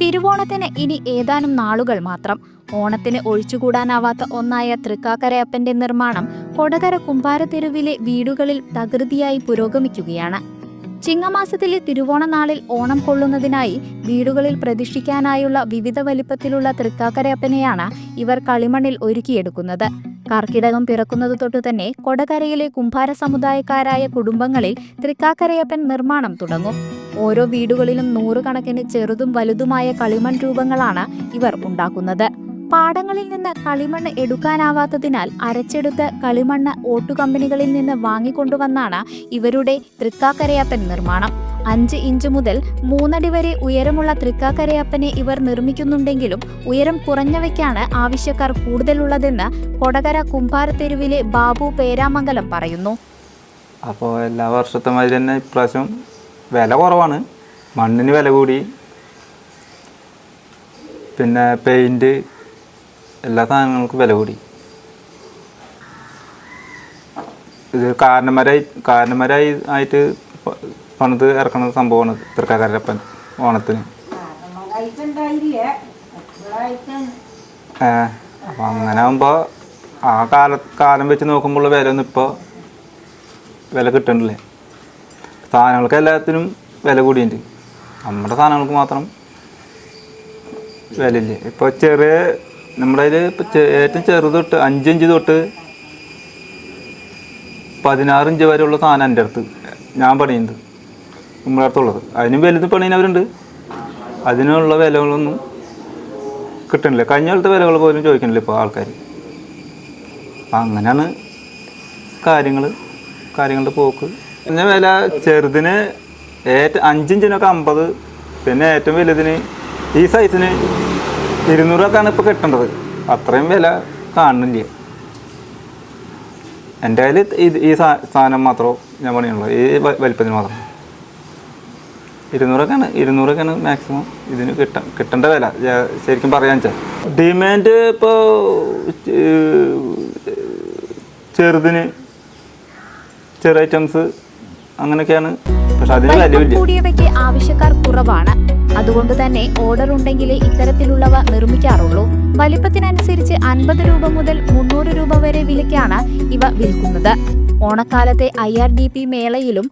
തിരുവോണത്തിന് ഇനി ഏതാനും നാളുകൾ മാത്രം. ഓണത്തിന് ഒഴിച്ചുകൂടാനാവാത്ത ഒന്നായ തൃക്കാക്കരയപ്പന്റെ നിർമ്മാണം കൊടകര കുമ്പാരത്തെരുവിലെ വീടുകളിൽ തകൃതിയായി പുരോഗമിക്കുകയാണ്. ചിങ്ങമാസത്തിലെ തിരുവോണനാളിൽ ഓണം കൊള്ളുന്നതിനായി വീടുകളിൽ പ്രതിഷ്ഠിക്കാനായുള്ള വിവിധ വലിപ്പത്തിലുള്ള തൃക്കാക്കരയപ്പനെയാണ് ഇവർ കളിമണ്ണിൽ ഒരുക്കിയെടുക്കുന്നത്. കർക്കിടകം പിറക്കുന്നത് തൊട്ടു തന്നെ കൊടകരയിലെ കുംഭാര സമുദായക്കാരായ കുടുംബങ്ങളിൽ തൃക്കാക്കരയപ്പൻ നിർമ്മാണം തുടങ്ങും. ഓരോ വീടുകളിലും നൂറുകണക്കിന് ചെറുതും വലുതുമായ കളിമൺ രൂപങ്ങളാണ് ഇവർ ഉണ്ടാക്കുന്നത്. പാടങ്ങളിൽ നിന്ന് കളിമണ്ണ് എടുക്കാനാവാത്തതിനാൽ അരച്ചെടുത്ത് കളിമണ്ണ് ഓട്ടുകമ്പനികളിൽ നിന്ന് വാങ്ങിക്കൊണ്ടുവന്നാണ് ഇവരുടെ തൃക്കാക്കരയപ്പൻ നിർമ്മാണം. അഞ്ച് ഇഞ്ച് മുതൽ മൂന്നടി വരെ ഉയരമുള്ള തൃക്കാക്കരയപ്പനെ ഇവർ നിർമ്മിക്കുന്നുണ്ടെങ്കിലും ഉയരം കുറഞ്ഞവയ്ക്കാണ് ആവശ്യക്കാർ കൂടുതലുള്ളതെന്ന് കൊടകര കുമ്പാരത്തെരുവിലെ ബാബു പേരാമംഗലം പറയുന്നു. അപ്പോൾ എല്ലാ വർഷത്തെ മാതിരി തന്നെ ഇപ്രാവശ്യം വില കുറവാണ്. മണ്ണിന് വില കൂടി. പിന്നെ പെയിന്റ് എല്ലാ സാധനങ്ങൾക്കും വില കൂടി. ഇത് കാരണന്മാരായി കാരണന്മാരായി ആയിട്ട് പണിത് ഇറക്കുന്ന സംഭവമാണ് തൃക്കാക്കരപ്പൻ ഓണത്തിന്. അപ്പൊ അങ്ങനെ ആകുമ്പോൾ ആ കാല കാലം വെച്ച് നോക്കുമ്പോൾ വില ഒന്നും ഇപ്പോൾ വില കിട്ടണില്ലേ. സാധനങ്ങൾക്ക് എല്ലാത്തിനും വില കൂടിയുണ്ട്. നമ്മുടെ സാധനങ്ങൾക്ക് മാത്രം വിലയില്ലേ. ഇപ്പോൾ ചെറിയ നമ്മുടെ അതിൽ ഇപ്പോൾ ഏറ്റവും ചെറുത് തൊട്ട് അഞ്ചിഞ്ച് തൊട്ട് പതിനാറ് ഇഞ്ച് വരെയുള്ള സാധനം എന്റെ അടുത്ത് ഞാൻ പണിയുന്നത്. നമ്മുടെ അടുത്തുള്ളത് അതിനും വലുത് പണിയുന്നവരുണ്ട്. അതിനുള്ള വിലകളൊന്നും കിട്ടണില്ല കഴിഞ്ഞ കാലത്തെ വിലകൾ പോലും ചോദിക്കണില്ല ഇപ്പോൾ ആൾക്കാർ അപ്പം അങ്ങനെയാണ് കാര്യങ്ങൾ കാര്യങ്ങളുടെ പോക്ക്. പിന്നെ വില ചെറുതിന് ഏറ്റവും അഞ്ചിഞ്ചിനൊക്കെ അമ്പത് പിന്നെ ഏറ്റവും വലുതിന് ഈ സൈസിന് ഇരുന്നൂറൊക്കെയാണ് ഇപ്പോൾ കിട്ടേണ്ടത്. അത്രയും വില കാണുന്നില്ല. എന്റെ കയ്യിൽ ഈ സാധനം മാത്രമേ ഞാൻ പണിയുള്ളൂ. ഈ വലിപ്പത്തിന് മാത്രം. ഇരുന്നൂറൊക്കെയാണ് ഇരുന്നൂറൊക്കെയാണ് മാക്സിമം ഇതിന് കിട്ട കിട്ടേണ്ട വില. ശരിക്കും പറയാന്ന് വെച്ചാൽ ഡിമാൻഡ് ഇപ്പോൾ ചെറുതിന് ചെറു ഐറ്റംസ് അങ്ങനെയൊക്കെയാണ്. പക്ഷെ അതിന് വലിപ്പം വിലയില്ല കൂടിയവയ്ക്ക് ആവശ്യക്കാർ കുറവാണ്. അതുകൊണ്ട് തന്നെ ഓർഡർ ഉണ്ടെങ്കിലേ ഇത്തരത്തിലുള്ളവ നിർമ്മിക്കാറുള്ളൂ. വലിപ്പത്തിനനുസരിച്ച് അൻപത് രൂപ മുതൽ മുന്നൂറ് രൂപ വരെ വിലയ്ക്കാണ് ഇവ വിൽക്കുന്നത്. ഓണക്കാലത്തെ ഐ ആർ ഡി പി മേളയിലും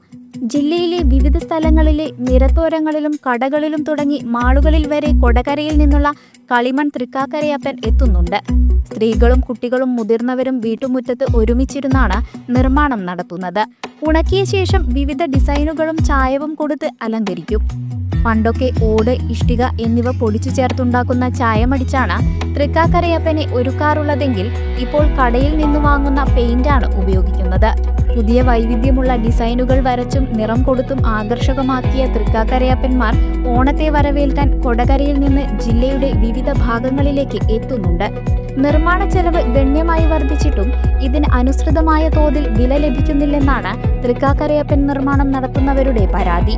ജില്ലയിലെ വിവിധ സ്ഥലങ്ങളിലെ നിരത്തോരങ്ങളിലും കടകളിലും തുടങ്ങി മാളുകളിൽ വരെ കൊടകരയിൽ നിന്നുള്ള കളിമൺ തൃക്കാക്കരയപ്പൻ എത്തുന്നുണ്ട്. സ്ത്രീകളും കുട്ടികളും മുതിർന്നവരും വീട്ടുമുറ്റത്ത് ഒരുമിച്ചിരുന്നാണ് നിർമ്മാണം നടത്തുന്നത്. ഉണക്കിയ ശേഷം വിവിധ ഡിസൈനുകളും ചായവും കൊടുത്ത് അലങ്കരിക്കും. പണ്ടൊക്കെ ഓട് ഇഷ്ടിക എന്നിവ പൊടിച്ചു ചേർത്തുണ്ടാക്കുന്ന ചായമടിച്ചാണ് തൃക്കാക്കരയപ്പനെ ഒരുക്കാറുള്ളതെങ്കിൽ ഇപ്പോൾ കടയിൽ നിന്ന് വാങ്ങുന്ന പെയിന്റാണ് ഉപയോഗിക്കുന്നത്. പുതിയ വൈവിധ്യമുള്ള ഡിസൈനുകൾ വരച്ചും നിറം കൊടുത്തും ആകർഷകമാക്കിയ തൃക്കാക്കരയപ്പന്മാർ ഓണത്തെ വരവേൽക്കാൻ കൊടകരയിൽ നിന്ന് ജില്ലയുടെ വിവിധ ഭാഗങ്ങളിലേക്ക് എത്തുന്നുണ്ട്. നിർമ്മാണ ചെലവ് ഗണ്യമായി വർദ്ധിച്ചിട്ടും ഇതിന് അനുസൃതമായ തോതിൽ വില ലഭിക്കുന്നില്ലെന്നാണ് തൃക്കാക്കരയപ്പൻ നിർമ്മാണം നടത്തുന്നവരുടെ പരാതി.